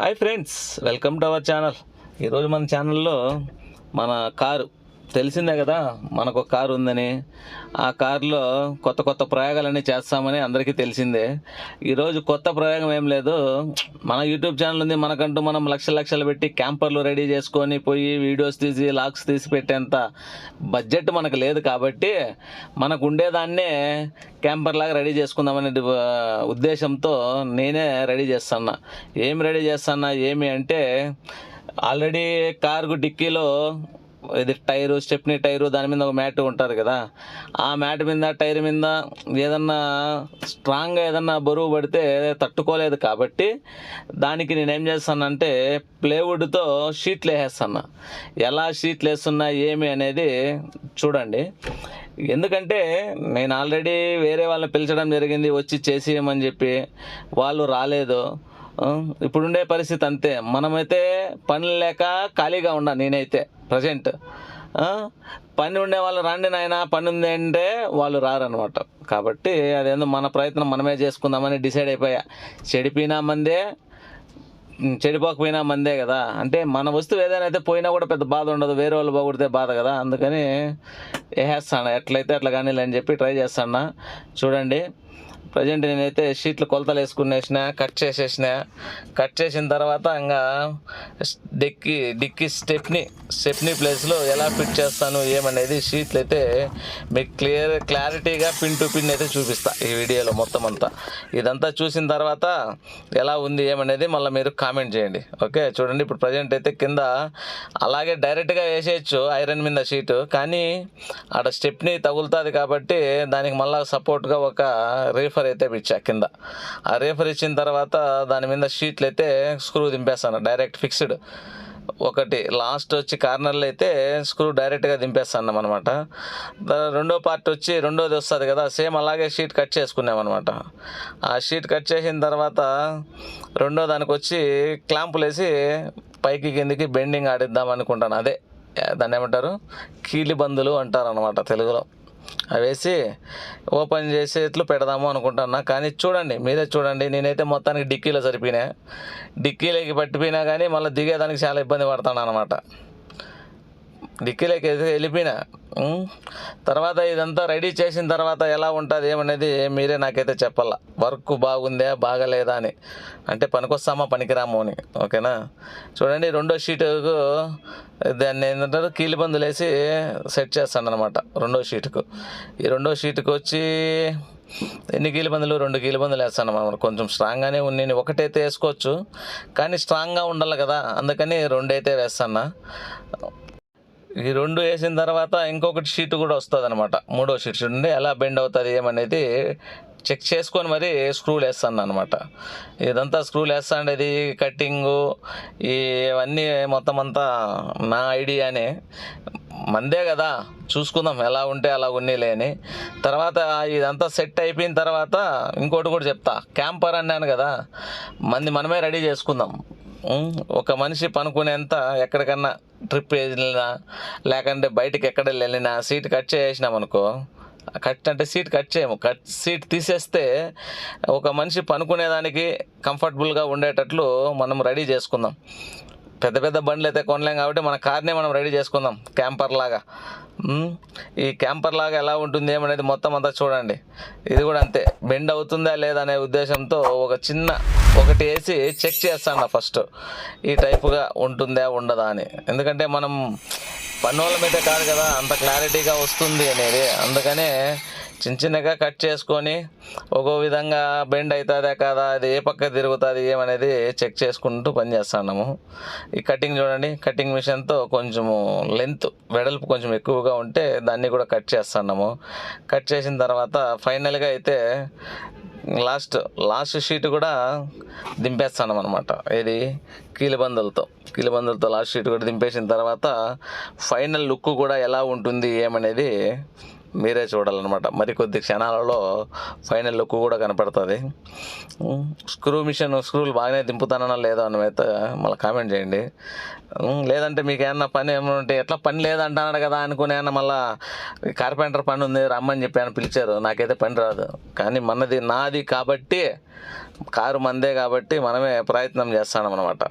Hi friends welcome to our channel. ఈరోజు మన ఛానల్లో మన కారు తెలిసిందే కదా మనకు ఒక కారు ఉందని. ఆ కారులో కొత్త కొత్త ప్రయోగాలన్నీ చేస్తామని అందరికీ తెలిసిందే. ఈరోజు కొత్త ప్రయోగం ఏం లేదు. మన యూట్యూబ్ ఛానల్ ఉంది మనకంటూ మనం లక్షల లక్షలు పెట్టి క్యాంపర్లు రెడీ చేసుకొని పోయి వీడియోస్ తీసి లాక్స్ తీసి పెట్టేంత బడ్జెట్ మనకు లేదు కాబట్టి మనకు ఉండేదాన్నే క్యాంపర్ లాగా రెడీ చేసుకుందామనే ఉద్దేశంతో నేనే రెడీ చేస్తున్నా. ఏం రెడీ చేస్తున్నా ఏమి అంటే ఆల్రెడీ కారుకు డిక్కీలో ఇది టైరు స్టెప్నీ టైరు దాని మీద ఒక మ్యాట్ ఉంటారు కదా. ఆ మ్యాట్ మీద టైర్ మీద ఏదన్నా స్ట్రాంగ్గా ఏదన్నా బరువు పడితే తట్టుకోలేదు కాబట్టి దానికి నేను ఏం చేస్తానంటే ప్లేవుడ్తో షీట్లు వేసేస్తాను ఎలా షీట్లు వేస్తున్నా ఏమి అనేది చూడండి. ఎందుకంటే నేను ఆల్రెడీ వేరే వాళ్ళని పిలిచడం జరిగింది వచ్చి చేసేయమని చెప్పి వాళ్ళు రాలేదు. ఇప్పుడుండే పరిస్థితి అంతే. మనమైతే పని లేక ఖాళీగా ఉన్నా నేనైతే ప్రజెంట్ పని ఉండే వాళ్ళు రండి నాయన పని ఉంది అంటే వాళ్ళు రారనమాట కాబట్టి అదేందో మన ప్రయత్నం మనమే చేసుకుందామని డిసైడ్ అయిపోయా. చెడిపోయినా మందే చెడిపోకపోయినా మందే కదా. అంటే మన వస్తువు ఏదైనా అయితే పోయినా కూడా పెద్ద బాధ ఉండదు. వేరే వాళ్ళు బాగుడితే బాధ కదా. అందుకని వేసేస్తాను ఎట్లయితే అట్లా కానీ అని చెప్పి ట్రై చేస్తాను? చూడండి. ప్రజెంట్ నేనైతే షీట్లు కొలతలు వేసుకునేసిన కట్ చేసేసిన కట్ చేసిన తర్వాత ఇంకా డిక్కి డిక్కి స్టెప్ని స్టెప్ని ప్లేస్లో ఎలా ఫిట్ చేస్తాను ఏమనేది షీట్లు అయితే మీకు క్లియర్ క్లారిటీగా పిన్ టు పిన్ అయితే చూపిస్తా ఈ వీడియోలో మొత్తం అంతా. ఇదంతా చూసిన తర్వాత ఎలా ఉంది ఏమనేది మళ్ళీ మీరు కామెంట్ చేయండి. ఓకే? చూడండి ఇప్పుడు ప్రజెంట్ అయితే కింద అలాగే డైరెక్ట్గా వేసేయచ్చు ఐరన్ మీద షీటు కానీ ఆడ స్టెప్ని తగులుతుంది కాబట్టి దానికి మళ్ళీ సపోర్ట్గా ఒక రీఫ్ రేఫర్ అయితే ఇచ్చా కింద. ఆ రేఫర్ ఇచ్చిన తర్వాత దాని మీద షీట్లు అయితే స్క్రూ దింపేస్తాను డైరెక్ట్ ఫిక్స్డ్ ఒకటి లాస్ట్ వచ్చి కార్నర్లు అయితే స్క్రూ డైరెక్ట్గా దింపేస్తాం అనమాట రెండో పార్ట్ వచ్చి రెండోది వస్తుంది కదా సేమ్ అలాగే షీట్ కట్ చేసుకున్నాం అనమాట ఆ షీట్ కట్ చేసిన తర్వాత రెండో దానికి వచ్చి క్లాంపులు వేసి పైకి కిందికి బెండింగ్ ఆడిద్దాం అనుకుంటాను అదే దాన్ని ఏమంటారు? కీలి బందులు అంటారు అనమాట తెలుగులో. అవి వేసి ఓపెన్ చేసేట్లు పెడదాము అనుకుంటున్నా. కానీ చూడండి మీరే చూడండి నేనైతే మొత్తానికి డిక్కీలో సరిపోయినా. డిక్కీలోకి పట్టిపోయినా కానీ మళ్ళీ దిగేదానికి చాలా ఇబ్బంది పడతాను అనమాట డిక్కీలోకి వెళ్ళిపోయినా. తర్వాత ఇదంతా రెడీ చేసిన తర్వాత ఎలా ఉంటుంది ఏమనేది మీరే నాకైతే చెప్పాల. వర్క్ బాగుందా బాగలేదా అని. అంటే పనికొస్తామా పనికిరాము అని. ఓకేనా? చూడండి రెండో షీటుకు దాన్ని ఏంటంటారు? కీలిబందులు వేసి సెట్ చేస్తాను అనమాట రెండో షీటుకు ఈ రెండో షీటుకు వచ్చి ఎన్ని కీలిబందులు రెండు కీలుబందులు వేస్తాను అనమాట కొంచెం స్ట్రాంగ్గానే ఉన్నాయి. ఒకటైతే వేసుకోవచ్చు. కానీ స్ట్రాంగ్గా ఉండాలి కదా. అందుకని రెండైతే వేస్తాను ఈ రెండు వేసిన తర్వాత ఇంకొకటి షీట్ కూడా వస్తుంది అనమాట మూడో షీట్. నుండి ఎలా బెండ్ అవుతుంది ఏమనేది చెక్ చేసుకొని మరి స్క్రూలు వేస్తాను అనమాట ఇదంతా స్క్రూలు వేస్తాండి ఇది కట్టింగు ఇవన్నీ మొత్తం అంతా నా ఐడియానే మందే కదా చూసుకుందాం ఎలా ఉంటే అలా ఉన్నీలే తర్వాత ఇదంతా సెట్ అయిపోయిన తర్వాత ఇంకోటి కూడా చెప్తా. క్యాంపర్ అన్నాను కదా మంది మనమే రెడీ చేసుకుందాం. ఒక మనిషి పనుకునేంత ఎక్కడికన్నా ట్రిప్ వెళ్ళినా లేకంటే బయటికి ఎక్కడ వెళ్ళినా సీట్ కట్ చేసినాం అనుకో కట్ అంటే సీట్ కట్ చేయము. కట్ సీట్ తీసేస్తే ఒక మనిషి పనుకునేదానికి కంఫర్టబుల్గా ఉండేటట్లు మనం రెడీ చేసుకుందాం. పెద్ద పెద్ద బండ్లు అయితే కొనలేం కాబట్టి మన కార్నే మనం రెడీ చేసుకుందాం క్యాంపర్ లాగా. ఈ క్యాంపర్ లాగా ఎలా ఉంటుంది ఏమనేది మొత్తం అంతా చూడండి. ఇది కూడా అంతే. బెండ్ అవుతుందా లేదా అనే ఉద్దేశంతో ఒక చిన్న ఒకటి వేసి చెక్ చేస్తాను ఫస్ట్ ఈ టైపుగా ఉంటుందా ఉండదా అని. ఎందుకంటే మనం పన్నుల మీద కాదు కదా అంత క్లారిటీగా వస్తుంది అనేది. అందుకనే చిన్న చిన్నగా కట్ చేసుకొని ఒక్కో విధంగా బెండ్ అవుతుందా కాదా అది ఏ పక్క తిరుగుతుంది ఏమనేది చెక్ చేసుకుంటూ పని చేస్తున్నాము. ఈ కటింగ్ చూడండి కటింగ్ మిషన్తో కొంచెము లెంత్ వెడల్పు కొంచెం ఎక్కువగా ఉంటే దాన్ని కూడా కట్ చేస్తున్నాము. కట్ చేసిన తర్వాత ఫైనల్గా అయితే లాస్ట్ లాస్ట్ షీట్ కూడా దింపేస్తాను అనమాట ఇది కీలుబందులతో. కీలుబందులతో లాస్ట్ షీట్ కూడా దింపేసిన తర్వాత ఫైనల్ లుక్ కూడా ఎలా ఉంటుంది ఏమనేది మీరే చూడాలన్నమాట. మరికొద్ది క్షణాలలో ఫైనల్ లుక్ కూడా కనపడుతుంది. స్క్రూ మిషన్ స్క్రూలు బాగానే దింపుతానన్నా లేదో అని అయితే మళ్ళీ కామెంట్ చేయండి. లేదంటే మీకు ఏమన్నా పని ఏమైనా ఉంటే ఎట్లా పని లేదంటున్నాడు కదా అనుకునే మళ్ళీ కార్పెంటర్ పని ఉంది రమ్మని చెప్పి పిలిచారు. నాకైతే పని రాదు. కానీ మనది నాది కాబట్టి కారు మందే కాబట్టి మనమే ప్రయత్నం చేస్తాం అనమాట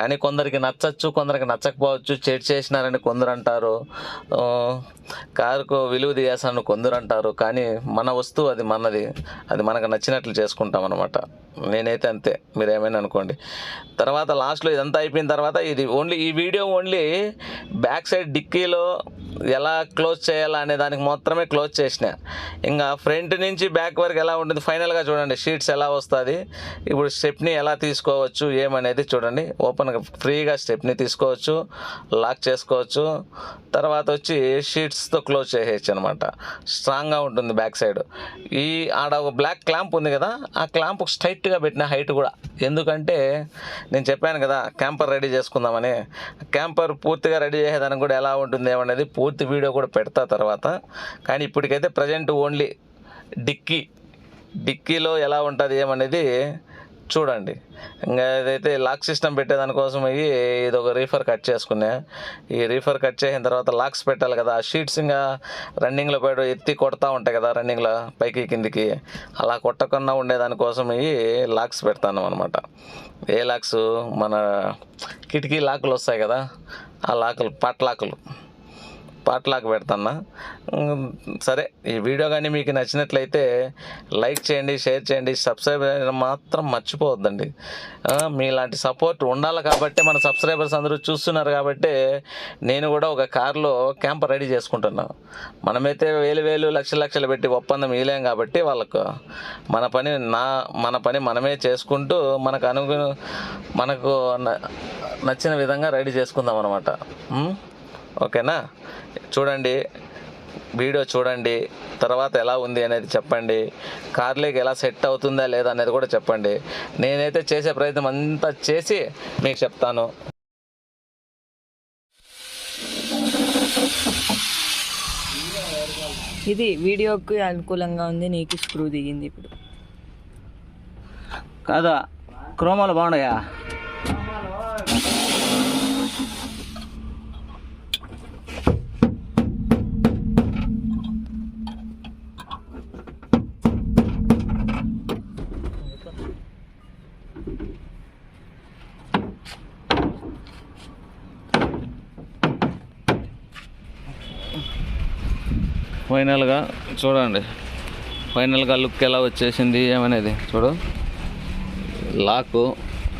కానీ కొందరికి నచ్చచ్చు కొందరికి నచ్చకపోవచ్చు చెట్ చేసినారని కొందరు అంటారు కారుకు విలువ తీయేసాను కొందరు అంటారు కానీ మన వస్తువు అది మనది. అది మనకు నచ్చినట్లు చేసుకుంటాం అనమాట నేనైతే అంతే. మీరు ఏమైనా అనుకోండి. తర్వాత లాస్ట్లో ఇదంతా అయిపోయిన తర్వాత ఇది ఓన్లీ ఈ వీడియో ఓన్లీ బ్యాక్ సైడ్ డిక్కీలో ఎలా క్లోజ్ చేయాలా అనే దానికి మాత్రమే క్లోజ్ చేసిన. ఇంకా ఫ్రంట్ నుంచి బ్యాక్ వరకు ఎలా ఉంటుంది ఫైనల్గా చూడండి. షీట్స్ ఎలా వస్తుంది. ఇప్పుడు స్టెప్ని ఎలా తీసుకోవచ్చు ఏమనేది చూడండి. ఓపెన్ మనకు ఫ్రీగా స్టెప్ని తీసుకోవచ్చు లాక్ చేసుకోవచ్చు. తర్వాత వచ్చి షీట్స్తో క్లోజ్ చేసేయచ్చు అనమాట స్ట్రాంగ్గా ఉంటుంది బ్యాక్ సైడ్. ఈ ఆడ ఒక బ్లాక్ క్లాంప్ ఉంది కదా ఆ క్లాంప్ స్ట్రైట్గా పెట్టిన హైట్ కూడా. ఎందుకంటే నేను చెప్పాను కదా క్యాంపర్ రెడీ చేసుకుందామని. క్యాంపర్ పూర్తిగా రెడీ చేసేదానికి కూడా ఎలా ఉంటుంది ఏమనేది పూర్తి వీడియో కూడా పెడతా తర్వాత. కానీ ఇప్పటికైతే ప్రజెంట్ ఓన్లీ డిక్కీ. డిక్కీలో ఎలా ఉంటుంది ఏమనేది చూడండి. ఇంకా ఏదైతే లాక్ సిస్టమ్ పెట్టేదానికోసం అయ్యి ఇది ఒక రీఫర్ కట్ చేసుకునే ఈ రీఫర్ కట్ చేసిన తర్వాత లాక్స్ పెట్టాలి కదా. ఆ షీట్స్ ఇంకా రన్నింగ్లో పోయి ఎత్తి కొడతా ఉంటాయి కదా రన్నింగ్లో పైకి కిందికి. అలా కొట్టకుండా ఉండేదానికోసం ఇవి లాక్స్ పెడతాను అనమాట ఏ లాక్స్? మన కిటికీ లాకులు వస్తాయి కదా. ఆ లాకులు పట్లాకులు పాటలాగా పెడతాన్నా. సరే ఈ వీడియో కానీ మీకు నచ్చినట్లయితే లైక్ చేయండి షేర్ చేయండి సబ్స్క్రైబ్ చేయడం మాత్రం మర్చిపోవద్దండి. మీలాంటి సపోర్ట్ ఉండాలి కాబట్టి మన సబ్స్క్రైబర్స్ అందరూ చూస్తున్నారు కాబట్టి నేను కూడా ఒక కారులో క్యాంప్ రెడీ చేసుకుంటున్నా. మనమైతే వేలు వేలు లక్షల లక్షలు పెట్టి ఒప్పందం ఇవ్వలేం కాబట్టి వాళ్ళకు మన పని నా మన పని మనమే చేసుకుంటూ మనకు అనుగు మనకు న- నచ్చిన విధంగా రెడీ చేసుకుందాం అనమాట ఓకేనా? చూడండి వీడియో చూడండి తర్వాత ఎలా ఉంది అనేది చెప్పండి కార్లోకి ఎలా సెట్ అవుతుందా లేదా అనేది కూడా చెప్పండి. నేనైతే చేసే ప్రయత్నం అంతా చేసి మీకు చెప్తాను. ఇది వీడియోకి అనుకూలంగా ఉంది నీకు స్క్రూ దిగింది ఇప్పుడు. కాదా? క్రోమాలు బాగున్నాయా? ఫైనల్గా చూడండి. ఫైనల్గా లుక్ ఎలా వచ్చేసింది ఏమనేది చూడు. లాక్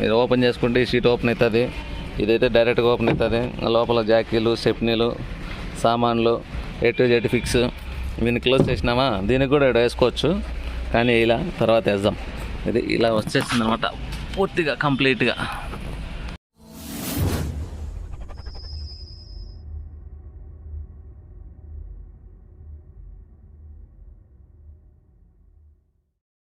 ఇది ఓపెన్ చేసుకుంటే ఈ సీట్ ఓపెన్ అవుతుంది ఇదైతే డైరెక్ట్గా ఓపెన్ అవుతుంది లోపల జాకీలు సెప్నీలు సామాన్లు ఏ టు జెడ్ ఫిక్స్ దీన్ని క్లోజ్ చేసినామా? దీనికి కూడా వేసుకోవచ్చు. కానీ ఇలా తర్వాత వేద్దాం. ఇది ఇలా వచ్చేసింది అనమాట పూర్తిగా కంప్లీట్గా.